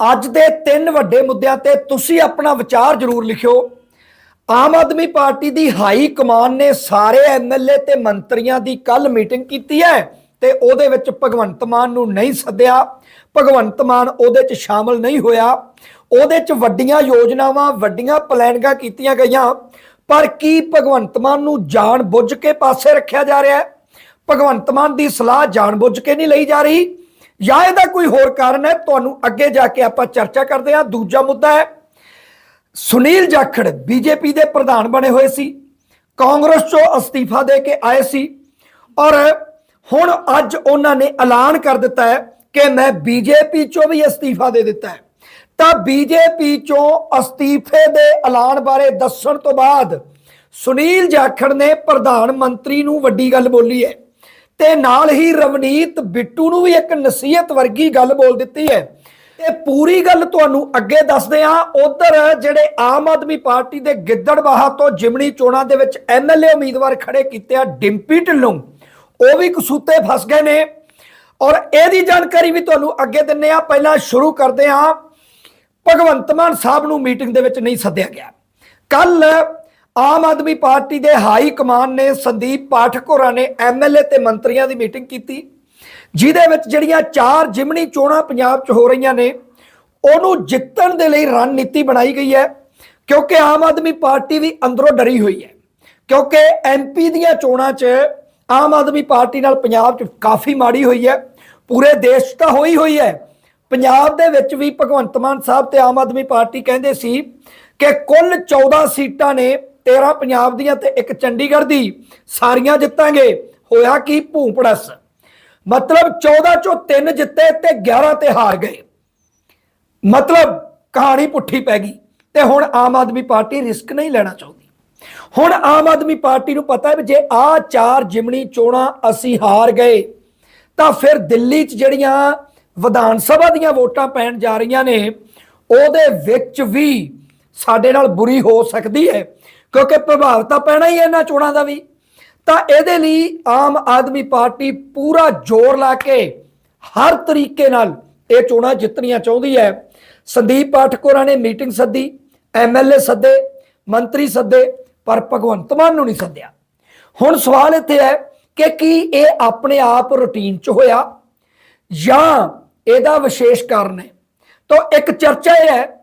ਅੱਜ ਦੇ ਤਿੰਨ ਵੱਡੇ ਮੁੱਦਿਆਂ ਤੇ ਤੁਸੀਂ ਆਪਣਾ ਵਿਚਾਰ ਜ਼ਰੂਰ ਲਿਖਿਓ। ਆਮ ਆਦਮੀ ਪਾਰਟੀ ਦੀ ਹਾਈ ਕਮਾਨ ਨੇ ਸਾਰੇ ਐਮਐਲਏ ਤੇ ਮੰਤਰੀਆਂ ਦੀ ਕੱਲ ਮੀਟਿੰਗ ਕੀਤੀ ਹੈ ਤੇ ਉਹਦੇ ਵਿੱਚ ਭਗਵੰਤ ਮਾਨ ਨੂੰ ਨਹੀਂ ਸੱਦਿਆ। ਭਗਵੰਤ ਮਾਨ ਉਹਦੇ 'ਚ ਸ਼ਾਮਲ ਨਹੀਂ ਹੋਇਆ। ਉਹਦੇ 'ਚ ਵੱਡੀਆਂ ਯੋਜਨਾਵਾਂ, ਵੱਡੀਆਂ ਪਲੈਨਿੰਗਾਂ ਕੀਤੀਆਂ ਗਈਆਂ। ਪਰ ਕੀ ਭਗਵੰਤ ਮਾਨ ਨੂੰ ਜਾਣ ਬੁੱਝ ਕੇ ਪਾਸੇ ਰੱਖਿਆ ਜਾ ਰਿਹਾ ਹੈ? ਭਗਵੰਤ ਮਾਨ ਦੀ ਸਲਾਹ ਜਾਣ ਬੁੱਝ ਕੇ ਨਹੀਂ ਲਈ ਜਾ ਰਹੀ। ਜਾਂ ਇਹਦਾ ਕੋਈ ਹੋਰ ਕਾਰਨ ਹੈ, ਤੁਹਾਨੂੰ ਅੱਗੇ ਜਾ ਕੇ ਆਪਾਂ ਚਰਚਾ ਕਰਦੇ ਹਾਂ। ਦੂਜਾ ਮੁੱਦਾ ਹੈ, ਸੁਨੀਲ ਜਾਖੜ ਬੀਜੇਪੀ ਦੇ ਪ੍ਰਧਾਨ ਬਣੇ ਹੋਏ ਸੀ, ਕਾਂਗਰਸ ਚੋਂ ਅਸਤੀਫਾ ਦੇ ਕੇ ਆਏ ਸੀ ਔਰ ਹੁਣ ਅੱਜ ਉਹਨਾਂ ਨੇ ਐਲਾਨ ਕਰ ਦਿੱਤਾ ਹੈ ਕਿ ਮੈਂ ਬੀਜੇਪੀ ਚੋਂ ਵੀ ਅਸਤੀਫਾ ਦੇ ਦਿੱਤਾ ਹੈ। ਤਾਂ ਬੀਜੇਪੀ ਚੋਂ ਅਸਤੀਫੇ ਦੇ ਐਲਾਨ ਬਾਰੇ ਦੱਸਣ ਤੋਂ ਬਾਅਦ ਸੁਨੀਲ ਜਾਖੜ ਨੇ ਪ੍ਰਧਾਨ ਮੰਤਰੀ ਨੂੰ ਵੱਡੀ ਗੱਲ ਬੋਲੀ ਹੈ। ਤੇ ਨਾਲ ਹੀ ਰਵਨੀਤ ਬਿੱਟੂ ਨੂੰ ਵੀ ਇੱਕ ਨਸੀਹਤ ਵਰਗੀ ਗੱਲ ਬੋਲ ਦਿੱਤੀ ਹੈ। ਤੇ ਪੂਰੀ ਗੱਲ ਤੁਹਾਨੂੰ ਅੱਗੇ ਦੱਸਦੇ ਹਾਂ। ਉਧਰ ਜਿਹੜੇ ਆਮ ਆਦਮੀ ਪਾਰਟੀ ਦੇ ਗਿੱਦੜਬਾਹਾ ਤੋਂ ਜਿਮਣੀ ਚੋਣਾਂ ਦੇ ਵਿੱਚ ਐਮਐਲਏ ਉਮੀਦਵਾਰ ਖੜੇ ਕੀਤੇ ਆ ਡਿੰਪੀ ਢਿੱਲੋਂ, ਉਹ ਵੀ ਕਸੂਤੇ ਫਸ ਗਏ ਨੇ। ਔਰ ਇਹਦੀ ਜਾਣਕਾਰੀ ਵੀ ਤੁਹਾਨੂੰ ਅੱਗੇ ਦਿੰਨੇ ਆ ਪਹਿਲਾਂ ਸ਼ੁਰੂ ਕਰਦੇ ਹਾਂ। ਭਗਵੰਤ ਮਾਨ ਸਾਹਿਬ ਨੂੰ ਮੀਟਿੰਗ ਦੇ ਵਿੱਚ ਨਹੀਂ ਸੱਦਿਆ ਗਿਆ। ਕੱਲ ਆਮ ਆਦਮੀ ਪਾਰਟੀ ਦੇ ਹਾਈ ਕਮਾਨ ਨੇ ਸੰਦੀਪ ਪਾਠਕ ਹੋਰਾਂ ਨੇ ਐਮਐਲਏ ਤੇ ਮੰਤਰੀਆਂ ਦੀ ਮੀਟਿੰਗ ਕੀਤੀ। ਜਿਹਦੇ ਵਿੱਚ ਜਿਹੜੀਆਂ ਚਾਰ ਜਿਮਣੀ ਚੋਣਾਂ ਪੰਜਾਬ 'ਚ ਹੋ ਰਹੀਆਂ ਨੇ, ਉਹਨੂੰ ਜਿੱਤਣ ਦੇ ਲਈ ਰਣਨੀਤੀ ਬਣਾਈ ਗਈ ਹੈ, ਕਿਉਂਕਿ ਆਮ ਆਦਮੀ ਪਾਰਟੀ ਵੀ ਅੰਦਰੋਂ ਡਰੀ ਹੋਈ ਹੈ। ਕਿਉਂਕਿ ਐਮਪੀ ਦੀਆਂ ਚੋਣਾਂ 'ਚ ਆਮ ਆਦਮੀ ਪਾਰਟੀ ਨਾਲ ਪੰਜਾਬ 'ਚ ਕਾਫੀ ਮਾੜੀ ਹੋਈ ਹੈ, ਪੂਰੇ ਦੇਸ਼ 'ਚ ਤਾਂ ਹੋਈ ਹੋਈ ਹੈ। ਪੰਜਾਬ ਦੇ ਵਿੱਚ ਵੀ ਭਗਵੰਤ ਮਾਨ ਸਾਹਿਬ ਤੇ ਆਮ ਆਦਮੀ ਪਾਰਟੀ ਕਹਿੰਦੇ ਸੀ ਕਿ ਕੁੱਲ 14 ਸੀਟਾਂ ਨੇ 13 ਪੰਜਾਬ ਦੀਆਂ ਤੇ ਇੱਕ ਚੰਡੀਗੜ੍ਹ ਦੀ ਸਾਰੀਆਂ ਜਿੱਤਾਂਗੇ। ਹੋਇਆ ਕੀ ਭੂਪੜਸ? ਮਤਲਬ 14 ਚੋਂ 3 ਜਿੱਤੇ ਤੇ 11 ਤੇ ਹਾਰ ਗਏ। ਮਤਲਬ ਕਹਾਣੀ ਪੁੱਠੀ ਪੈ ਗਈ ਤੇ ਹੁਣ ਆਮ ਆਦਮੀ ਪਾਰਟੀ ਰਿਸਕ ਨਹੀਂ ਲੈਣਾ ਚਾਹੁੰਦੀ। ਹੁਣ ਆਮ ਆਦਮੀ ਪਾਰਟੀ ਨੂੰ ਪਤਾ ਹੈ ਵੀ ਜੇ ਆ ਚਾਰ ਜਿਮਣੀ ਚੋਣਾਂ ਅਸੀਂ ਹਾਰ ਗਏ, ਤਾਂ ਫਿਰ ਦਿੱਲੀ 'ਚ ਜਿਹੜੀਆਂ ਵਿਧਾਨ ਸਭਾ ਦੀਆਂ ਵੋਟਾਂ ਪੈਣ ਜਾ ਰਹੀਆਂ ਨੇ, ਉਹਦੇ ਵਿੱਚ ਵੀ ਸਾਡੇ ਨਾਲ ਬੁਰੀ ਹੋ ਸਕਦੀ ਹੈ। ਕਿਉਂਕਿ ਪ੍ਰਭਾਵ ਤਾਂ ਪੈਣਾ ਹੀ ਹੈ ਇਹਨਾਂ ਚੋਣਾਂ ਦਾ ਵੀ। ਤਾਂ ਇਹਦੇ ਲਈ ਆਮ ਆਦਮੀ ਪਾਰਟੀ ਪੂਰਾ ਜ਼ੋਰ ਲਾ ਕੇ ਹਰ ਤਰੀਕੇ ਨਾਲ ਇਹ ਚੋਣਾਂ ਜਿੱਤਣੀਆਂ ਚਾਹੁੰਦੀ ਹੈ। ਸੰਦੀਪ ਪਾਠਕ ਨੇ ਮੀਟਿੰਗ ਸੱਦੀ ਐਮਐਲਏ ਸੱਦੇ, ਮੰਤਰੀ ਸੱਦੇ, ਪਰ ਭਗਵੰਤ ਮਾਨ ਨੂੰ ਨਹੀਂ ਸੱਦਿਆ। ਹੁਣ ਸਵਾਲ ਇੱਥੇ ਹੈ ਕਿ ਕੀ ਇਹ ਆਪਣੇ ਆਪ ਰੁਟੀਨ 'ਚ ਹੋਇਆ ਜਾਂ ਇਹਦਾ ਵਿਸ਼ੇਸ਼ ਕਾਰਨ ਹੈ? ਤਾਂ ਇੱਕ ਚਰਚਾ ਇਹ ਹੈ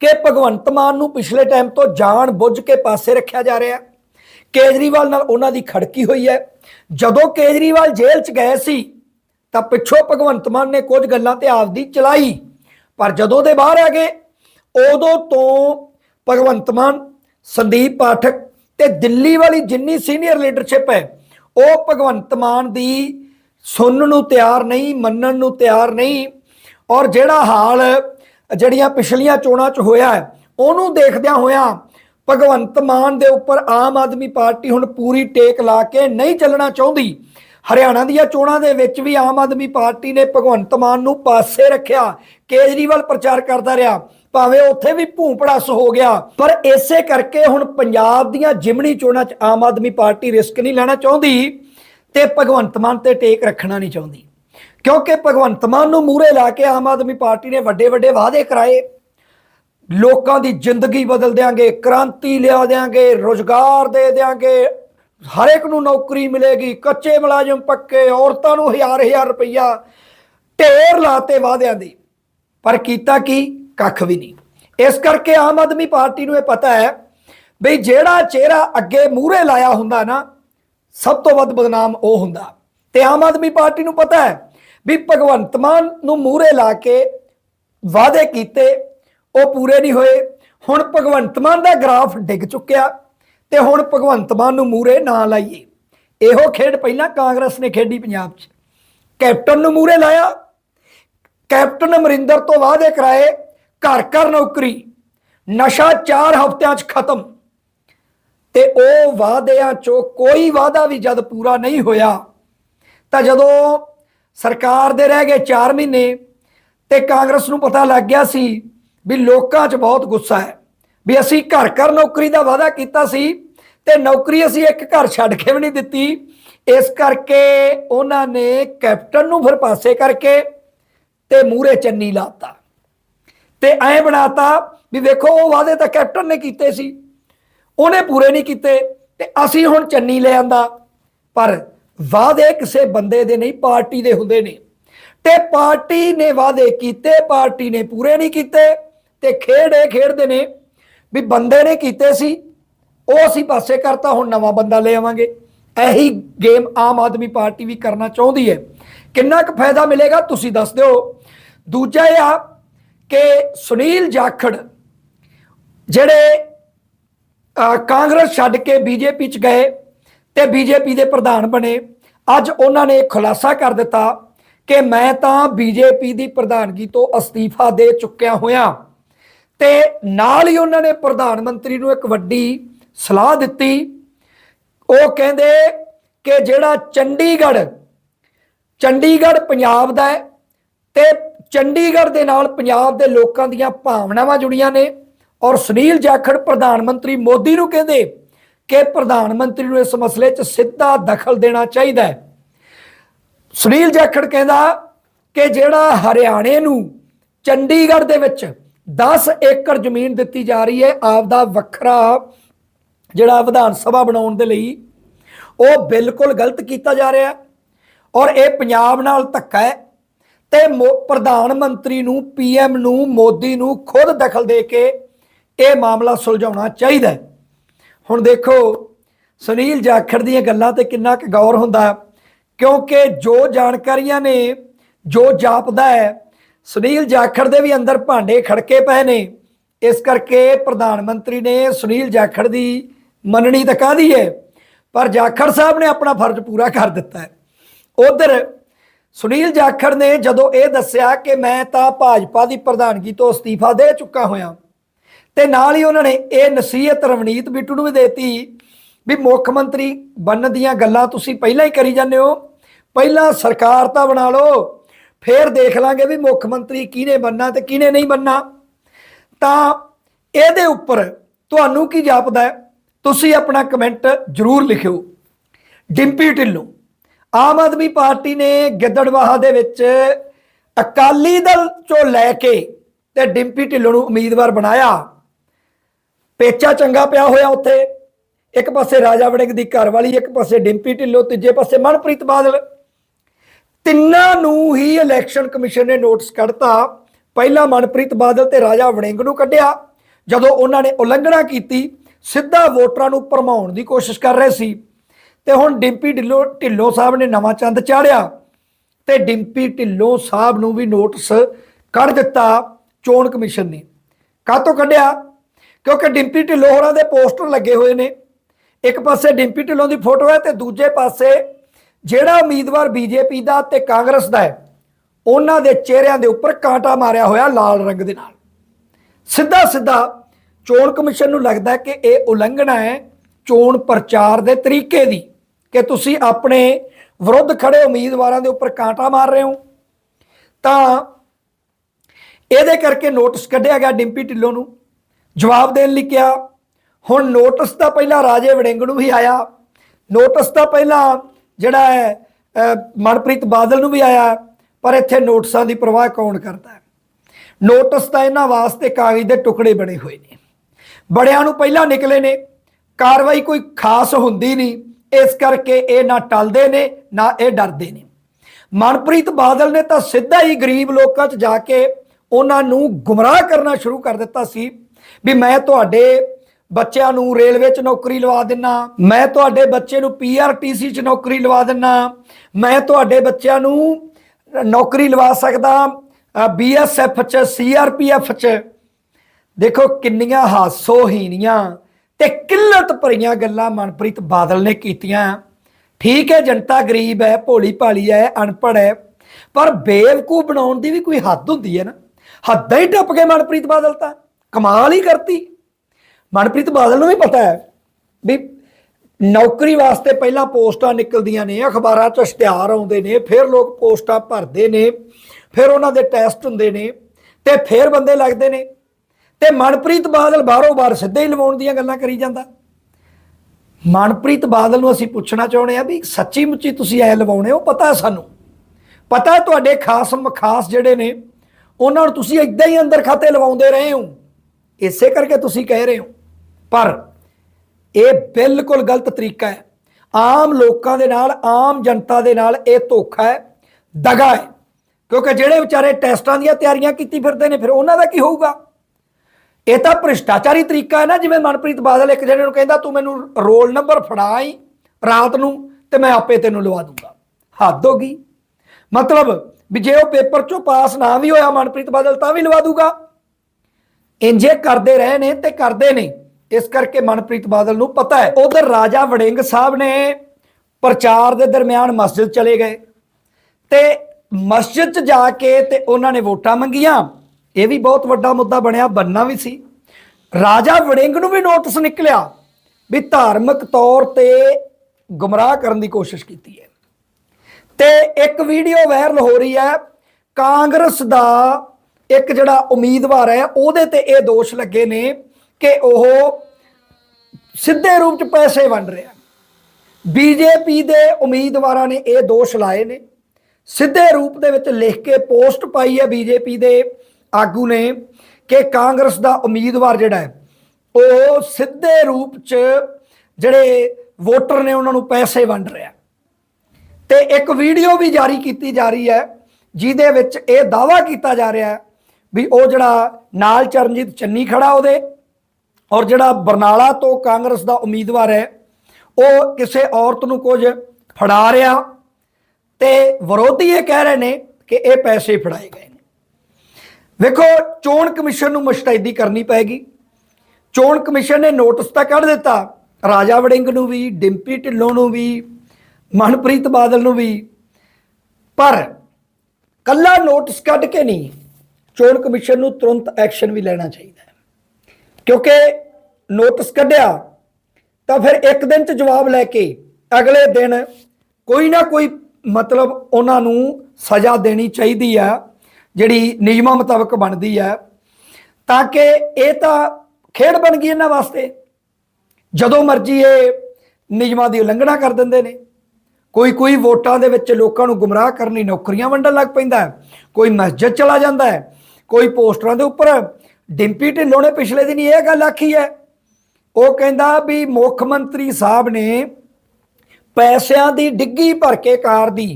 ਕਿ ਭਗਵੰਤ ਮਾਨ ਨੂੰ ਪਿਛਲੇ ਟਾਈਮ ਤੋਂ ਜਾਣ ਬੁੱਝ ਕੇ ਪਾਸੇ ਰੱਖਿਆ ਜਾ ਰਿਹਾ ਹੈ। ਕੇਜਰੀਵਾਲ ਨਾਲ ਉਹਨਾਂ ਦੀ ਖੜਕੀ ਹੋਈ ਹੈ। ਜਦੋਂ ਕੇਜਰੀਵਾਲ ਜੇਲ੍ਹ 'ਚ ਗਏ ਸੀ, ਤਾਂ ਪਿੱਛੋਂ ਭਗਵੰਤ ਮਾਨ ਨੇ ਕੁਝ ਗੱਲਾਂ ਤੇ ਆਪਦੀ ਚਲਾਈ। ਪਰ ਜਦੋਂ ਦੇ ਬਾਹਰ ਆ ਗਏ, ਉਦੋਂ ਤੋਂ ਭਗਵੰਤ ਮਾਨ, ਸੰਦੀਪ ਪਾਠਕ ਤੇ ਦਿੱਲੀ ਵਾਲੀ ਜਿੰਨੀ ਸੀਨੀਅਰ ਲੀਡਰਸ਼ਿਪ ਹੈ, ਉਹ ਭਗਵੰਤ ਮਾਨ ਦੀ ਸੁਣਨ ਨੂੰ ਤਿਆਰ ਨਹੀਂ, ਮੰਨਣ ਨੂੰ ਤਿਆਰ ਨਹੀਂ। ਔਰ ਜਿਹੜਾ ਹਾਲ ਜਿਹੜੀਆਂ ਪਿਛਲੀਆਂ ਚੋਣਾਂ 'ਚ ਹੋਇਆ ਉਹਨੂੰ ਦੇਖਦਿਆਂ ਹੋਇਆਂ ਭਗਵੰਤ ਮਾਨ ਦੇ ਉੱਪਰ ਆਮ ਆਦਮੀ ਪਾਰਟੀ ਹੁਣ ਪੂਰੀ ਟੇਕ ਲਾ ਕੇ ਨਹੀਂ ਚੱਲਣਾ ਚਾਹੁੰਦੀ। ਹਰਿਆਣਾ ਦੀਆਂ ਚੋਣਾਂ ਦੇ ਵਿੱਚ ਵੀ ਆਮ ਆਦਮੀ ਪਾਰਟੀ ਨੇ ਭਗਵੰਤ ਮਾਨ ਨੂੰ ਪਾਸੇ ਰੱਖਿਆ, ਕੇਜਰੀਵਾਲ ਪ੍ਰਚਾਰ ਕਰਦਾ ਰਿਹਾ, ਭਾਵੇਂ ਉੱਥੇ ਵੀ ਭੂਪੜਾਸ ਹੋ ਗਿਆ। ਪਰ ਇਸੇ ਕਰਕੇ ਹੁਣ ਪੰਜਾਬ ਦੀਆਂ ਜਿਮਣੀ ਚੋਣਾਂ 'ਚ ਆਮ ਆਦਮੀ ਪਾਰਟੀ ਰਿਸਕ ਨਹੀਂ ਲੈਣਾ ਚਾਹੁੰਦੀ ਤੇ ਭਗਵੰਤ ਮਾਨ ਤੇ ਟੇਕ ਰੱਖਣਾ ਨਹੀਂ ਚਾਹੁੰਦੀ। ਕਿਉਂਕਿ ਭਗਵੰਤ ਮਾਨ ਨੂੰ ਮੂਹਰੇ ਲਾ ਕੇ ਆਮ ਆਦਮੀ ਪਾਰਟੀ ਨੇ ਵੱਡੇ ਵੱਡੇ ਵਾਅਦੇ ਕਰਾਏ। ਲੋਕਾਂ ਦੀ ਜ਼ਿੰਦਗੀ ਬਦਲ ਦਿਆਂਗੇ, ਕ੍ਰਾਂਤੀ ਲਿਆ ਦਿਆਂਗੇ, ਰੋਜ਼ਗਾਰ ਦੇ ਦਿਆਂਗੇ ਹਰੇਕ ਨੂੰ ਨੌਕਰੀ ਮਿਲੇਗੀ, ਕੱਚੇ ਮੁਲਾਜ਼ਮ ਪੱਕੇ, ਔਰਤਾਂ ਨੂੰ ਹਜ਼ਾਰ ਹਜ਼ਾਰ ਰੁਪਈਆ, ਢੇਰ ਲਾਤੇ ਵਾਅਦਿਆਂ ਦੀ। ਪਰ ਕੀਤਾ ਕੀ? ਕੱਖ ਵੀ ਨਹੀਂ। ਇਸ ਕਰਕੇ ਆਮ ਆਦਮੀ ਪਾਰਟੀ ਨੂੰ ਇਹ ਪਤਾ ਹੈ ਵੀ ਜਿਹੜਾ ਚਿਹਰਾ ਅੱਗੇ ਮੂਹਰੇ ਲਾਇਆ ਹੁੰਦਾ ਨਾ, ਸਭ ਤੋਂ ਵੱਧ ਬਦਨਾਮ ਉਹ ਹੁੰਦਾ। ਤੇ ਆਮ ਆਦਮੀ ਪਾਰਟੀ ਨੂੰ ਪਤਾ ਹੈ ਵੀ ਭਗਵੰਤ ਮਾਨ ਨੂੰ ਮੂਹਰੇ ਲਾ ਕੇ ਵਾਅਦੇ ਕੀਤੇ, ਉਹ ਪੂਰੇ ਨਹੀਂ ਹੋਏ। ਹੁਣ ਭਗਵੰਤ ਮਾਨ ਦਾ ਗ੍ਰਾਫ ਡਿੱਗ ਚੁੱਕਿਆ ਤੇ ਹੁਣ ਭਗਵੰਤ ਮਾਨ ਨੂੰ ਮੂਹਰੇ ਨਾ ਲਾਈਏ। ਇਹੋ ਖੇਡ ਪਹਿਲਾਂ ਕਾਂਗਰਸ ਨੇ ਖੇਡੀ ਪੰਜਾਬ 'ਚ। ਕੈਪਟਨ ਨੂੰ ਮੂਹਰੇ ਲਾਇਆ। ਕੈਪਟਨ ਅਮਰਿੰਦਰ ਤੋਂ ਵਾਅਦੇ ਕਰਾਏ। ਘਰ ਘਰ ਨੌਕਰੀ। ਨਸ਼ਾ 4 ਹਫ਼ਤਿਆਂ 'ਚ ਖਤਮ। ਤੇ ਉਹ ਵਾਅਦਿਆਂ 'ਚੋਂ ਕੋਈ ਵਾਅਦਾ ਵੀ ਜਦ ਪੂਰਾ ਨਹੀਂ ਹੋਇਆ, ਤਾਂ ਜਦੋਂ ਸਰਕਾਰ ਦੇ ਰਹਿ ਗਏ 4 ਮਹੀਨੇ ਤੇ ਕਾਂਗਰਸ ਨੂੰ ਪਤਾ ਲੱਗ ਗਿਆ ਸੀ ਵੀ ਲੋਕਾਂ 'ਚ ਬਹੁਤ ਗੁੱਸਾ ਹੈ, ਵੀ ਅਸੀਂ ਘਰ ਘਰ ਨੌਕਰੀ ਦਾ ਵਾਅਦਾ ਕੀਤਾ ਸੀ ਤੇ ਨੌਕਰੀ ਅਸੀਂ ਇੱਕ ਘਰ ਛੱਡ ਕੇ ਵੀ ਨਹੀਂ ਦਿੱਤੀ। ਇਸ ਕਰਕੇ ਉਹਨਾਂ ਨੇ ਕੈਪਟਨ ਨੂੰ ਫਿਰ ਪਾਸੇ ਕਰਕੇ ਤੇ ਮੂਰੇ ਚੰਨੀ ਲਾਤਾ। ਤੇ ਐਂ ਬਣਾਤਾ ਵੀ ਵੇਖੋ, ਉਹ ਵਾਅਦੇ ਤਾਂ ਕੈਪਟਨ ਨੇ ਕੀਤੇ ਸੀ। ਉਹਨੇ ਪੂਰੇ ਨਹੀਂ ਕੀਤੇ ਤੇ ਅਸੀਂ ਹੁਣ ਚੰਨੀ ਲੈ ਆਂਦਾ। ਪਰ ਵਾਅਦੇ ਕਿਸੇ ਬੰਦੇ ਦੇ ਨਹੀਂ, ਪਾਰਟੀ ਦੇ ਹੁੰਦੇ ਨੇ। ਤੇ ਪਾਰਟੀ ਨੇ ਵਾਅਦੇ ਕੀਤੇ, ਪਾਰਟੀ ਨੇ ਪੂਰੇ ਨਹੀਂ ਕੀਤੇ ਤੇ ਖੇਡ ਇਹ ਖੇਡਦੇ ਨੇ ਵੀ ਬੰਦੇ ਨੇ ਕੀਤੇ ਸੀ, ਉਹ ਅਸੀਂ ਪਾਸੇ ਕਰਤਾ, ਹੁਣ ਨਵਾਂ ਬੰਦਾ ਲੈ ਆਵਾਂਗੇ। ਇਹੀ ਗੇਮ ਆਮ ਆਦਮੀ ਪਾਰਟੀ ਵੀ ਕਰਨਾ ਚਾਹੁੰਦੀ ਹੈ। ਕਿੰਨਾ ਕੁ ਫਾਇਦਾ ਮਿਲੇਗਾ ਤੁਸੀਂ ਦੱਸ ਦਿਓ। ਦੂਜਾ ਇਹ ਆ ਕਿ ਸੁਨੀਲ ਜਾਖੜ ਜਿਹੜੇ ਕਾਂਗਰਸ ਛੱਡ ਕੇ ਬੀਜੇਪੀ ਚ ਗਏ ਤੇ ਬੀਜੇਪੀ ਦੇ ਪ੍ਰਧਾਨ ਬਣੇ। ਅੱਜ ਉਹਨਾਂ ਨੇ ਖੁਲਾਸਾ ਕਰ ਦਿੱਤਾ ਕਿ ਮੈਂ ਤਾਂ ਬੀਜੇਪੀ ਦੀ ਪ੍ਰਧਾਨਗੀ ਤੋਂ ਅਸਤੀਫਾ ਦੇ ਚੁੱਕਿਆ ਹੋਇਆ ਤੇ ਨਾਲ ਹੀ ਉਹਨਾਂ ਨੇ ਪ੍ਰਧਾਨ ਮੰਤਰੀ ਨੂੰ ਇੱਕ ਵੱਡੀ ਸਲਾਹ ਦਿੱਤੀ। ਉਹ ਕਹਿੰਦੇ ਕਿ ਜਿਹੜਾ ਚੰਡੀਗੜ੍ਹ ਚੰਡੀਗੜ੍ਹ ਪੰਜਾਬ ਦਾ ਹੈ ਤੇ ਚੰਡੀਗੜ੍ਹ ਦੇ ਨਾਲ ਪੰਜਾਬ ਦੇ ਲੋਕਾਂ ਦੀਆਂ ਭਾਵਨਾਵਾਂ ਜੁੜੀਆਂ ਨੇ ਔਰ ਸੁਨੀਲ ਜਾਖੜ ਪ੍ਰਧਾਨ ਮੰਤਰੀ ਮੋਦੀ ਨੂੰ ਕਹਿੰਦੇ ਕਿ ਪ੍ਰਧਾਨ ਮੰਤਰੀ ਨੂੰ ਇਸ ਮਸਲੇ 'ਚ ਸਿੱਧਾ ਦਖਲ ਦੇਣਾ ਚਾਹੀਦਾ ਹੈ। ਸੁਨੀਲ ਜਾਖੜ ਕਹਿੰਦਾ ਕਿ ਜਿਹੜਾ ਹਰਿਆਣੇ ਨੂੰ ਚੰਡੀਗੜ੍ਹ ਦੇ ਵਿੱਚ 10 ਏਕੜ ਜ਼ਮੀਨ ਦਿੱਤੀ ਜਾ ਰਹੀ ਹੈ, ਆਪਦਾ ਵੱਖਰਾ ਜਿਹੜਾ ਵਿਧਾਨ ਸਭਾ ਬਣਾਉਣ ਦੇ ਲਈ, ਉਹ ਬਿਲਕੁਲ ਗਲਤ ਕੀਤਾ ਜਾ ਰਿਹਾ ਔਰ ਇਹ ਪੰਜਾਬ ਨਾਲ ਧੱਕਾ ਹੈ ਤੇ ਮੋ- ਪ੍ਰਧਾਨ ਮੰਤਰੀ ਨੂੰ ਪੀਐਮ ਨੂੰ, ਮੋਦੀ ਨੂੰ ਖੁਦ ਦਖਲ ਦੇ ਕੇ ਇਹ ਮਾਮਲਾ ਸੁਲਝਾਉਣਾ ਚਾਹੀਦਾ ਹੈ। ਹੁਣ ਦੇਖੋ, ਸੁਨੀਲ ਜਾਖੜ ਦੀਆਂ ਗੱਲਾਂ ਤੇ ਕਿੰਨਾ ਕੁ ਗੌਰ ਹੁੰਦਾ। ਕਿਉਂਕਿ ਜੋ ਜਾਣਕਾਰੀਆਂ ਨੇ, ਜੋ ਜਾਪਦਾ ਹੈ, ਸੁਨੀਲ ਜਾਖੜ ਦੇ ਵੀ ਅੰਦਰ ਭਾਂਡੇ ਖੜਕੇ ਪਏ ਨੇ। ਇਸ ਕਰਕੇ ਪ੍ਰਧਾਨ ਮੰਤਰੀ ਨੇ ਸੁਨੀਲ ਜਾਖੜ ਦੀ ਮੰਨਣੀ ਤਾਂ ਕਾਹਦੀ ਹੈ? ਪਰ ਜਾਖੜ ਸਾਹਿਬ ਨੇ ਆਪਣਾ ਫਰਜ਼ ਪੂਰਾ ਕਰ ਦਿੱਤਾ ਹੈ। ਉਧਰ ਸੁਨੀਲ ਜਾਖੜ ਨੇ ਜਦੋਂ ਇਹ ਦੱਸਿਆ ਕਿ ਮੈਂ ਤਾਂ ਭਾਜਪਾ ਦੀ ਪ੍ਰਧਾਨਗੀ ਤੋਂ ਅਸਤੀਫਾ ਦੇ ਚੁੱਕਾ ਹੋਇਆ ਤੇ ਨਾਲ ਹੀ ਉਹਨਾਂ ਨੇ ਇਹ ਨਸੀਹਤ ਰਵਨੀਤ ਬਿੱਟੂ ਨੂੰ ਵੀ ਦੇਤੀ ਵੀ ਮੁੱਖ ਮੰਤਰੀ ਬਣਨ ਦੀਆਂ ਗੱਲਾਂ ਤੁਸੀਂ ਪਹਿਲਾਂ ਹੀ ਕਰੀ ਜਾਂਦੇ ਹੋ। ਪਹਿਲਾਂ ਸਰਕਾਰ ਤਾਂ ਬਣਾ ਲਓ, ਫੇਰ ਦੇਖ ਲਾਂਗੇ ਵੀ ਮੁੱਖ ਮੰਤਰੀ ਕਿਹਨੇ ਬਣਨਾ ਤੇ ਕਿਹਨੇ ਨਹੀਂ ਬਣਨਾ। ਤਾਂ ਇਹਦੇ ਉੱਪਰ ਤੁਹਾਨੂੰ ਕੀ ਜਾਪਦਾ ਹੈ? ਤੁਸੀਂ ਆਪਣਾ ਕਮੈਂਟ ਜ਼ਰੂਰ ਲਿਖਿਓ। ਡਿੰਪੀ ਢਿੱਲੋਂ, ਆਮ ਆਦਮੀ ਪਾਰਟੀ ਨੇ ਗਿੱਦੜਵਾਹਾ ਦੇ ਵਿੱਚ ਅਕਾਲੀ ਦਲ ਚੋਂ ਲੈ ਕੇ ਤੇ ਡਿੰਪੀ ਢਿੱਲੋਂ ਨੂੰ ਉਮੀਦਵਾਰ ਬਣਾਇਆ। ਪੇਚਾ ਚੰਗਾ ਪਿਆ ਹੋਇਆ ਉੱਥੇ। ਇੱਕ ਪਾਸੇ ਰਾਜਾ ਵੜਿੰਗ ਦੀ ਘਰਵਾਲੀ ਇੱਕ ਪਾਸੇ ਡਿੰਪੀ ਢਿੱਲੋਂ, ਤੀਜੇ ਪਾਸੇ ਮਨਪ੍ਰੀਤ ਬਾਦਲ। ਤਿੰਨਾਂ ਨੂੰ ਹੀ ਇਲੈਕਸ਼ਨ ਕਮਿਸ਼ਨ ਨੇ ਨੋਟਿਸ ਕੱਢਤਾ। ਪਹਿਲਾਂ ਮਨਪ੍ਰੀਤ ਬਾਦਲ ਤੇ ਰਾਜਾ ਵੜਿੰਗ ਨੂੰ ਕੱਢਿਆ। ਜਦੋਂ ਉਹਨਾਂ ਨੇ ਉਲੰਘਣਾ ਕੀਤੀ, ਸਿੱਧਾ ਵੋਟਰਾਂ ਨੂੰ ਭਰਮਾਉਣ ਦੀ ਕੋਸ਼ਿਸ਼ ਕਰ ਰਹੇ ਸੀ। ਤੇ ਹੁਣ ਡਿੰਪੀ ਢਿੱਲੋਂ ਢਿੱਲੋਂ ਸਾਹਿਬ ਨੇ ਨਵਾਂ ਚੰਦ ਚਾੜਿਆ। ਤੇ ਡਿੰਪੀ ਢਿੱਲੋਂ ਸਾਹਿਬ ਨੂੰ ਵੀ ਨੋਟਿਸ ਕੱਢ ਦਿੱਤਾ ਚੋਣ ਕਮਿਸ਼ਨ ਨੇ। ਕਾਹ ਤੋਂ ਕੱਢਿਆ? ਕਿਉਂਕਿ ਡਿੰਪੀ ਢਿੱਲੋਂ ਹੋਰਾਂ ਦੇ ਪੋਸਟਰ ਲੱਗੇ ਹੋਏ ਨੇ। ਇੱਕ ਪਾਸੇ ਡਿੰਪੀ ਢਿੱਲੋਂ ਦੀ ਫੋਟੋ ਹੈ ਤੇ ਦੂਜੇ ਪਾਸੇ ਜਿਹੜਾ ਉਮੀਦਵਾਰ ਬੀਜੇਪੀ ਦਾ ਤੇ ਕਾਂਗਰਸ ਦਾ ਹੈ, ਉਹਨਾਂ ਦੇ ਚਿਹਰਿਆਂ ਦੇ ਉੱਪਰ ਕਾਂਟਾ ਮਾਰਿਆ ਹੋਇਆ ਲਾਲ ਰੰਗ ਦੇ ਨਾਲ। ਸਿੱਧਾ ਸਿੱਧਾ ਚੋਣ ਕਮਿਸ਼ਨ ਨੂੰ ਲੱਗਦਾ ਕਿ ਇਹ ਉਲੰਘਣਾ ਹੈ ਚੋਣ ਪ੍ਰਚਾਰ ਦੇ ਤਰੀਕੇ ਦੀ ਕਿ ਤੁਸੀਂ ਆਪਣੇ ਵਿਰੁੱਧ ਖੜੇ ਉਮੀਦਵਾਰਾਂ ਦੇ ਉੱਪਰ ਕਾਂਟਾ ਮਾਰ ਰਹੇ ਹੋ। ਤਾਂ ਇਹਦੇ ਕਰਕੇ ਨੋਟਿਸ ਕੱਢਿਆ ਗਿਆ ਡਿੰਪੀ ਢਿੱਲੋਂ ਨੂੰ ਜਵਾਬ ਦੇਣ ਲਈ ਕਿਹਾ, ਹੁਣ ਨੋਟਿਸ ਤਾਂ ਪਹਿਲਾਂ ਰਾਜੇ ਵੜਿੰਗ ਨੂੰ ਵੀ ਆਇਆ। ਨੋਟਿਸ ਤਾਂ ਪਹਿਲਾਂ ਜਿਹੜਾ ਹੈ ਮਨਪ੍ਰੀਤ ਬਾਦਲ ਨੂੰ ਵੀ ਆਇਆ, ਪਰ ਇੱਥੇ ਨੋਟਿਸਾਂ ਦੀ ਪਰਵਾਹ ਕੌਣ ਕਰਦਾ ਹੈ? ਨੋਟਿਸ ਤਾਂ ਇਹਨਾਂ ਵਾਸਤੇ ਕਾਗਜ਼ ਦੇ ਟੁਕੜੇ ਬਣੇ ਹੋਏ ਨੇ। ਬੜਿਆਂ ਨੂੰ ਪਹਿਲਾਂ ਨਿਕਲੇ ਨੇ, ਕਾਰਵਾਈ ਕੋਈ ਖਾਸ ਹੁੰਦੀ ਨਹੀਂ, ਇਸ ਕਰਕੇ ਇਹ ਨਾ ਟਲਦੇ ਨੇ, ਨਾ ਇਹ ਡਰਦੇ ਨੇ। ਮਨਪ੍ਰੀਤ ਬਾਦਲ ਨੇ ਤਾਂ ਸਿੱਧਾ ਹੀ ਗਰੀਬ ਲੋਕਾਂ 'ਚ ਜਾ ਕੇ ਉਹਨਾਂ ਨੂੰ ਗੁੰਮਰਾਹ ਕਰਨਾ ਸ਼ੁਰੂ ਕਰ ਦਿੱਤਾ ਸੀ। ਵੀ ਮੈਂ ਤੁਹਾਡੇ ਬੱਚਿਆਂ ਨੂੰ ਰੇਲਵੇ 'ਚ ਨੌਕਰੀ ਲਵਾ ਦਿੰਨਾ, ਮੈਂ ਤੁਹਾਡੇ ਬੱਚੇ ਨੂੰ ਪੀਆਰਟੀਸੀ 'ਚ ਨੌਕਰੀ ਲਵਾ ਦਿੰਨਾ, ਮੈਂ ਤੁਹਾਡੇ ਬੱਚਿਆਂ ਨੂੰ ਨੌਕਰੀ ਲਵਾ ਸਕਦਾ ਬੀਐਸਐਫ 'ਚ ਸੀਆਰਪੀਐਫ 'ਚ। ਦੇਖੋ ਕਿੰਨੀਆਂ ਹਾਸੋਹੀਣੀਆਂ ਤੇ ਕਿੱਲਤ ਭਰੀਆਂ ਗੱਲਾਂ ਮਨਪ੍ਰੀਤ ਬਾਦਲ ਨੇ ਕੀਤੀਆਂ। ਠੀਕ ਹੈ, ਜਨਤਾ ਗਰੀਬ ਹੈ ਭੋਲੀ ਭਾਲੀ ਹੈ, ਅਨਪੜ੍ਹ ਹੈ, ਪਰ ਬੇਵਕੂ ਬਣਾਉਣ ਦੀ ਵੀ ਕੋਈ ਹੱਦ ਹੁੰਦੀ ਹੈ ਨਾ। ਹੱਦਾਂ ਹੀ ਟੱਪ ਗਏ ਮਨਪ੍ਰੀਤ ਬਾਦਲ ਤਾਂ। ਕਮਾਲ ਹੀ ਕਰਤੀ। ਮਨਪ੍ਰੀਤ ਬਾਦਲ ਨੂੰ ਵੀ ਪਤਾ ਹੈ ਵੀ ਨੌਕਰੀ ਵਾਸਤੇ ਪਹਿਲਾਂ ਪੋਸਟਾਂ ਨਿਕਲਦੀਆਂ ਨੇ, ਅਖਬਾਰਾਂ 'ਚ ਇਸ਼ਤਿਹਾਰ ਆਉਂਦੇ ਨੇ, ਫਿਰ ਲੋਕ ਪੋਸਟਾਂ ਭਰਦੇ ਨੇ, ਫਿਰ ਉਹਨਾਂ ਦੇ ਟੈਸਟ ਹੁੰਦੇ ਨੇ ਤੇ ਫਿਰ ਬੰਦੇ ਲੱਗਦੇ ਨੇ। ਤੇ ਮਨਪ੍ਰੀਤ ਬਾਦਲ ਬਾਹਰੋਂ ਬਾਹਰ ਸਿੱਧੇ ਹੀ ਲਵਾਉਣ ਦੀਆਂ ਗੱਲਾਂ ਕਰੀ ਜਾਂਦਾ। ਮਨਪ੍ਰੀਤ ਬਾਦਲ ਨੂੰ ਅਸੀਂ ਪੁੱਛਣਾ ਚਾਹੁੰਦੇ ਆ ਵੀ ਸੱਚੀ ਮੁੱਚੀ ਤੁਸੀਂ ਐ ਲਵਾਉਣੇ ਹੋ? ਪਤਾ ਸਾਨੂੰ। ਪਤਾ ਤੁਹਾਡੇ ਖਾਸ ਖਾਸ ਜਿਹੜੇ ਨੇ, ਉਹਨਾਂ ਨੂੰ ਤੁਸੀਂ ਇਦਾਂ ਹੀ ਅੰਦਰ ਖਾਤੇ ਲਵਾਉਂਦੇ ਰਹੇ ਹੋ। ਇਸੇ ਕਰਕੇ ਤੁਸੀਂ ਕਹਿ ਰਹੇ ਹੋ। ਪਰ ਇਹ ਬਿਲਕੁਲ ਗਲਤ ਤਰੀਕਾ ਹੈ। ਆਮ ਲੋਕਾਂ ਦੇ ਨਾਲ, ਆਮ ਜਨਤਾ ਦੇ ਨਾਲ ਇਹ ਧੋਖਾ ਹੈ, ਦਗਾ ਹੈ। ਕਿਉਂਕਿ ਜਿਹੜੇ ਵਿਚਾਰੇ ਟੈਸਟਾਂ ਦੀਆਂ ਤਿਆਰੀਆਂ ਕੀਤੀ ਫਿਰਦੇ ਨੇ, ਫਿਰ ਉਹਨਾਂ ਦਾ ਕੀ ਹੋਊਗਾ? ਇਹ ਤਾਂ ਭ੍ਰਿਸ਼ਟਾਚਾਰੀ ਤਰੀਕਾ ਹੈ ਨਾ, ਜਿਵੇਂ ਮਨਪ੍ਰੀਤ ਬਾਦਲ ਇੱਕ ਜਣੇ ਨੂੰ ਕਹਿੰਦਾ, ਤੂੰ ਮੈਨੂੰ ਰੋਲ ਨੰਬਰ ਫੜਾਈ ਰਾਤ ਨੂੰ ਤੇ ਮੈਂ ਆਪੇ ਤੈਨੂੰ ਲਵਾ ਦੂੰਗਾ। ਹੱਦ ਹੋ ਗਈ। ਮਤਲਬ ਵੀ ਜੇ ਉਹ ਪੇਪਰ ਚੋਂ ਪਾਸ ਨਾ ਵੀ ਹੋਇਆ ਮਨਪ੍ਰੀਤ ਬਾਦਲ, ਤਾਂ ਵੀ ਲਵਾ ਦੂਗਾ। ਇੰਜੇ ਕਰਦੇ ਰਹੇ ਨੇ ਤੇ ਕਰਦੇ ਨੇ। ਇਸ ਕਰਕੇ ਮਨਪ੍ਰੀਤ ਬਾਦਲ ਨੂੰ ਪਤਾ ਹੈ, ਉਧਰ ਰਾਜਾ ਵੜਿੰਗ ਸਾਹਿਬ ਨੇ ਪ੍ਰਚਾਰ ਦੇ ਦਰਮਿਆਨ ਮਸਜਿਦ ਚਲੇ ਗਏ ਤੇ ਮਸਜਿਦ 'ਚ ਜਾ ਕੇ ਤੇ ਉਹਨਾਂ ਨੇ ਵੋਟਾਂ ਮੰਗੀਆਂ। ਇਹ ਵੀ ਬਹੁਤ ਵੱਡਾ ਮੁੱਦਾ ਬਣਿਆ ਬੰਨਾ ਵੀ ਸੀ। ਰਾਜਾ ਵੜਿੰਗ ਨੂੰ ਵੀ ਨੋਟਿਸ ਨਿਕਲਿਆ ਵੀ ਧਾਰਮਿਕ ਤੌਰ ਤੇ ਗੁੰਮਰਾਹ ਕਰਨ ਦੀ ਕੋਸ਼ਿਸ਼ ਕੀਤੀ ਹੈ। ਤੇ ਇੱਕ ਵੀਡੀਓ ਵਾਇਰਲ ਹੋ ਰਹੀ ਹੈ, ਕਾਂਗਰਸ ਦਾ ਇੱਕ ਜਿਹੜਾ ਉਮੀਦਵਾਰ ਹੈ, ਉਹਦੇ ਤੇ ਇਹ ਦੋਸ਼ ਲੱਗੇ ਨੇ ਕਿ ਉਹ ਸਿੱਧੇ ਰੂਪ ਚ ਪੈਸੇ ਵੰਡ ਰਿਹਾ ਬੀਜੇਪੀ ਦੇ ਉਮੀਦਵਾਰਾਂ ਨੇ ਇਹ ਦੋਸ਼ ਲਾਏ ਨੇ। ਸਿੱਧੇ ਰੂਪ ਦੇ ਵਿੱਚ ਲਿਖ ਕੇ ਪੋਸਟ ਪਾਈ ਹੈ ਬੀਜੇਪੀ ਦੇ ਆਗੂ ਨੇ ਕਿ ਕਾਂਗਰਸ ਦਾ ਉਮੀਦਵਾਰ ਜਿਹੜਾ ਹੈ, ਉਹ ਸਿੱਧੇ ਰੂਪ ਚ ਜਿਹੜੇ ਵੋਟਰ ਨੇ, ਉਹਨਾਂ ਨੂੰ ਪੈਸੇ ਵੰਡ ਰਿਹਾ ਤੇ ਇੱਕ ਵੀਡੀਓ ਵੀ ਜਾਰੀ ਕੀਤੀ ਜਾ ਰਹੀ ਹੈ, ਜਿਹਦੇ ਵਿੱਚ ਇਹ ਦਾਵਾ ਕੀਤਾ ਜਾ ਰਿਹਾ ਹੈ ਵੀ ਉਹ ਜਿਹੜਾ ਨਾਲ ਚਰਨਜੀਤ ਚੰਨੀ ਖੜਾ ਉਹਦੇ ਔਰ ਜਿਹੜਾ ਬਰਨਾਲਾ ਤੋਂ ਕਾਂਗਰਸ ਦਾ ਉਮੀਦਵਾਰ ਹੈ, ਉਹ ਕਿਸੇ ਔਰਤ ਨੂੰ ਕੁਝ ਫੜਾ ਰਿਹਾ ਤੇ ਵਿਰੋਧੀ ਇਹ ਕਹਿ ਰਹੇ ਨੇ ਕਿ ਇਹ ਪੈਸੇ ਫੜਾਏ ਗਏ ਨੇ। ਵੇਖੋ, ਚੋਣ ਕਮਿਸ਼ਨ ਨੂੰ ਮੁਸ਼ਤੈਦੀ ਕਰਨੀ ਪੈਗੀ ਚੋਣ ਕਮਿਸ਼ਨ ਨੇ ਨੋਟਿਸ ਤਾਂ ਕੱਢ ਦਿੱਤਾ, ਰਾਜਾ ਵੜਿੰਗ ਨੂੰ ਵੀ, ਡਿੰਪੀ ਢਿੱਲੋਂ ਨੂੰ ਵੀ, ਮਨਪ੍ਰੀਤ ਬਾਦਲ ਨੂੰ ਵੀ। ਪਰ ਕੱਲਾ ਨੋਟਿਸ ਕੱਢ ਕੇ ਨਹੀਂ ਚੋਣ ਕਮਿਸ਼ਨ ਨੂੰ ਤੁਰੰਤ ਐਕਸ਼ਨ ਵੀ ਲੈਣਾ ਚਾਹੀਦਾ ਹੈ। ਕਿਉਂਕਿ ਨੋਟਿਸ ਕੱਢਿਆ, ਤਾਂ ਫਿਰ ਇੱਕ ਦਿਨ ਚ ਜਵਾਬ ਲੈ ਕੇ ਅਗਲੇ ਦਿਨ ਕੋਈ ਨਾ ਕੋਈ ਮਤਲਬ ਉਹਨਾਂ ਨੂੰ ਸਜ਼ਾ ਦੇਣੀ ਚਾਹੀਦੀ ਆ ਜਿਹੜੀ ਨਿਯਮਾਂ ਮੁਤਾਬਕ ਬਣਦੀ ਆ ਤਾਂ ਕਿ ਇਹ ਤਾਂ ਖੇਡ ਬਣ ਗਈ ਇਹਨਾਂ ਵਾਸਤੇ। ਜਦੋਂ ਮਰਜ਼ੀ ਇਹ ਨਿਯਮਾਂ ਦੀ ਉਲੰਘਣਾ ਕਰ ਦਿੰਦੇ ਨੇ। ਕੋਈ ਕੋਈ ਵੋਟਾਂ ਦੇ ਵਿੱਚ ਲੋਕਾਂ ਨੂੰ ਗੁੰਮਰਾਹ ਕਰਨ ਲਈ ਨੌਕਰੀਆਂ ਵੰਡਣ ਲੱਗ ਪੈਂਦਾ ਕੋਈ ਮਸਜਿਦ ਚਲਾ ਜਾਂਦਾ ਹੈ। ਕੋਈ ਪੋਸਟਰਾਂ ਦੇ ਉੱਪਰ, ਡਿੰਪੀ ਢਿੱਲੋਂ ਨੇ ਪਿਛਲੇ ਦਿਨ ਇਹ ਗੱਲ ਆਖੀ ਹੈ। ਉਹ ਕਹਿੰਦਾ ਵੀ ਮੁੱਖ ਮੰਤਰੀ ਸਾਹਿਬ ਨੇ ਪੈਸਿਆਂ ਦੀ ਡਿੱਗੀ ਭਰ ਕੇ ਕਾਰ ਦੀ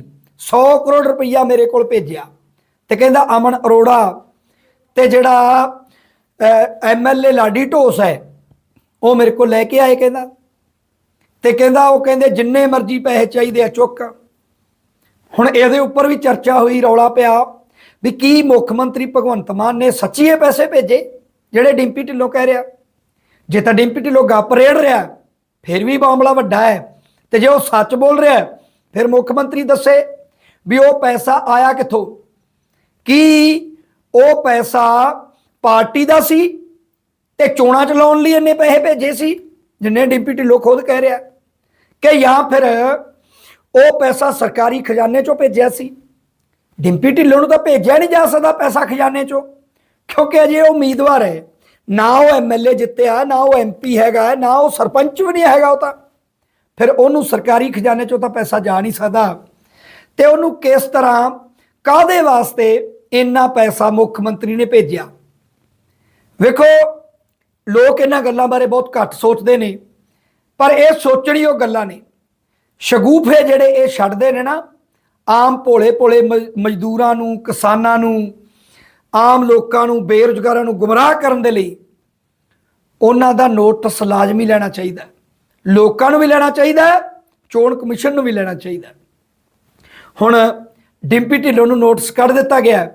100 ਕਰੋੜ ਰੁਪਈਆ ਮੇਰੇ ਕੋਲ ਭੇਜਿਆ। ਤੇ ਕਹਿੰਦਾ ਅਮਨ ਅਰੋੜਾ ਤੇ ਜਿਹੜਾ ਐਮਐਲਏ ਲਾਡੀ ਢੋਸ ਹੈ, ਉਹ ਮੇਰੇ ਕੋਲ ਲੈ ਕੇ ਆਏ ਕਹਿੰਦਾ। ਤੇ ਕਹਿੰਦਾ ਉਹ ਕਹਿੰਦੇ ਜਿੰਨੇ ਮਰਜ਼ੀ ਪੈਸੇ ਚਾਹੀਦੇ ਆ ਚੁੱਕ। ਹੁਣ ਇਹਦੇ ਉੱਪਰ ਵੀ ਚਰਚਾ ਹੋਈ, ਰੌਲਾ ਪਿਆ। ਵੀ ਕੀ ਮੁੱਖ ਮੰਤਰੀ ਭਗਵੰਤ ਮਾਨ ਨੇ ਸੱਚੀ ਇਹ ਪੈਸੇ ਭੇਜੇ ਜਿਹੜੇ ਡਿੰਪੀ ਢਿੱਲੋਂ ਕਹਿ ਰਿਹਾ? ਜੇ ਤਾਂ ਡਿੰਪੀ ਢਿੱਲੋਂ ਗੱਪ ਰੇੜ ਰਿਹਾ, ਫਿਰ ਵੀ ਮਾਮਲਾ ਵੱਡਾ ਹੈ। ਤੇ ਜੇ ਉਹ ਸੱਚ ਬੋਲ ਰਿਹਾ, ਫਿਰ ਮੁੱਖ ਮੰਤਰੀ ਦੱਸੇ ਵੀ ਉਹ ਪੈਸਾ ਆਇਆ ਕਿੱਥੋਂ? ਕੀ ਉਹ ਪੈਸਾ ਪਾਰਟੀ ਦਾ ਸੀ ਤੇ ਚੋਣਾਂ ਚ ਲਾਉਣ ਲਈ ਇੰਨੇ ਪੈਸੇ ਭੇਜੇ ਸੀ, ਜਿੰਨੇ ਡਿੰਪੀ ਢਿੱਲੋਂ ਖੁਦ ਕਹਿ ਰਿਹਾ? ਕਿ ਜਾਂ ਫਿਰ ਉਹ ਪੈਸਾ ਸਰਕਾਰੀ ਖਜ਼ਾਨੇ ਚੋਂ ਭੇਜਿਆ ਸੀ? ਡਿੰਪੀ ਢਿੱਲੋਂ ਨੂੰ ਤਾਂ ਭੇਜਿਆ ਨਹੀਂ ਜਾ ਸਕਦਾ ਪੈਸਾ ਖਜ਼ਾਨੇ ਚੋਂ। ਕਿਉਂਕਿ ਅਜੇ ਉਹ ਉਮੀਦਵਾਰ ਹੈ। ਨਾ ਉਹ ਐਮਐਲਏ ਜਿੱਤਿਆ, ਨਾ ਉਹ ਐਮਪੀ ਹੈਗਾ, ਨਾ ਉਹ ਸਰਪੰਚ ਵੀ ਨਹੀਂ ਹੈਗਾ ਉਹ ਤਾਂ। ਫਿਰ ਉਹਨੂੰ ਸਰਕਾਰੀ ਖਜ਼ਾਨੇ ਚੋਂ ਤਾਂ ਪੈਸਾ ਜਾ ਨਹੀਂ ਸਕਦਾ। ਤੇ ਉਹਨੂੰ ਕਿਸ ਤਰ੍ਹਾਂ ਕਾਦੇ ਵਾਸਤੇ ਇੰਨਾ ਪੈਸਾ ਮੁੱਖ ਮੰਤਰੀ ਨੇ ਭੇਜਿਆ? ਵੇਖੋ, ਲੋਕ ਇਹਨਾਂ ਗੱਲਾਂ ਬਾਰੇ ਬਹੁਤ ਘੱਟ ਸੋਚਦੇ ਨੇ, ਪਰ ਇਹ ਸੋਚਣੀ ਉਹ ਗੱਲਾਂ ਨੇ। ਸ਼ਗੂਫੇ ਜਿਹੜੇ ਇਹ ਛੱਡਦੇ ਨੇ ਨਾ ਆਮ ਭੋਲੇ ਭੋਲੇ ਮ- ਮਜ਼ਦੂਰਾਂ ਨੂੰ, ਕਿਸਾਨਾਂ ਨੂੰ, ਆਮ ਲੋਕਾਂ ਨੂੰ, ਬੇਰੁਜ਼ਗਾਰਾਂ ਨੂੰ ਗੁੰਮਰਾਹ ਕਰਨ ਦੇ ਲਈ ਉਹਨਾਂ ਦਾ ਨੋਟਿਸ ਲਾਜ਼ਮੀ ਲੈਣਾ ਚਾਹੀਦਾ ਲੋਕਾਂ ਨੂੰ ਵੀ ਲੈਣਾ ਚਾਹੀਦਾ ਚੋਣ ਕਮਿਸ਼ਨ ਨੂੰ ਵੀ ਲੈਣਾ ਚਾਹੀਦਾ ਹੁਣ ਡਿੰਪੀ ਢਿੱਲੋਂ ਨੂੰ ਨੋਟਿਸ ਕੱਢ ਦਿੱਤਾ ਗਿਆ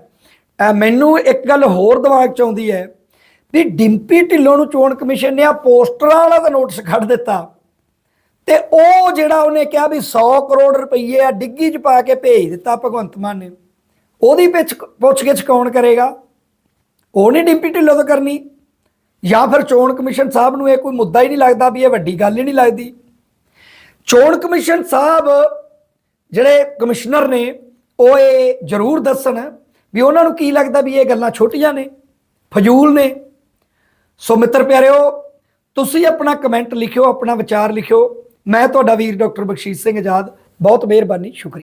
ਮੈਨੂੰ ਇੱਕ ਗੱਲ ਹੋਰ ਦਿਮਾਗ ਚ ਆਉਂਦੀ ਹੈ ਵੀ ਡਿੰਪੀ ਢਿੱਲੋਂ ਨੂੰ ਚੋਣ ਕਮਿਸ਼ਨ ਨੇ ਆ ਪੋਸਟਰਾਂ ਵਾਲਾ ਦਾ ਨੋਟਿਸ ਕੱਢ ਦਿੱਤਾ। ਤੇ ਉਹ ਜਿਹੜਾ ਉਹਨੇ ਕਿਹਾ ਵੀ 100 ਕਰੋੜ ਰੁਪਏ ਆ ਡਿੱਗੀ 'ਚ ਪਾ ਕੇ ਭੇਜ ਦਿੱਤਾ ਭਗਵੰਤ ਮਾਨ ਨੇ। ਉਹਦੀ ਵਿੱਚ ਪੁੱਛਗਿੱਛ ਕੌਣ ਕਰੇਗਾ? ਉਹ ਨਹੀਂ ਡਿੰਪੀ ਢਿੱਲੋਂ ਤੋਂ ਕਰਨੀ। ਜਾਂ ਫਿਰ ਚੋਣ ਕਮਿਸ਼ਨ ਸਾਹਿਬ ਨੂੰ ਇਹ ਕੋਈ ਮੁੱਦਾ ਹੀ ਨਹੀਂ ਲੱਗਦਾ ਵੀ ਇਹ ਵੱਡੀ ਗੱਲ ਹੀ ਨਹੀਂ ਲੱਗਦੀ। ਚੋਣ ਕਮਿਸ਼ਨ ਸਾਹਿਬ ਜਿਹੜੇ ਕਮਿਸ਼ਨਰ ਨੇ, ਉਹ ਇਹ ਜ਼ਰੂਰ ਦੱਸਣ ਵੀ ਉਹਨਾਂ ਨੂੰ ਕੀ ਲੱਗਦਾ ਵੀ ਇਹ ਗੱਲਾਂ ਛੋਟੀਆਂ ਨੇ, ਫਜ਼ੂਲ ਨੇ। ਸੋ ਮਿੱਤਰ ਪਿਆਰਿਓ, ਤੁਸੀਂ ਆਪਣਾ ਕਮੈਂਟ ਲਿਖਿਓ, ਆਪਣਾ ਵਿਚਾਰ ਲਿਖਿਓ। ਮੈਂ ਤੁਹਾਡਾ ਵੀਰ ਡਾਕਟਰ ਬਖਸ਼ੀਸ਼ ਸਿੰਘ ਆਜ਼ਾਦ। ਬਹੁਤ ਮਿਹਰਬਾਨੀ ਸ਼ੁਕਰੀਆ।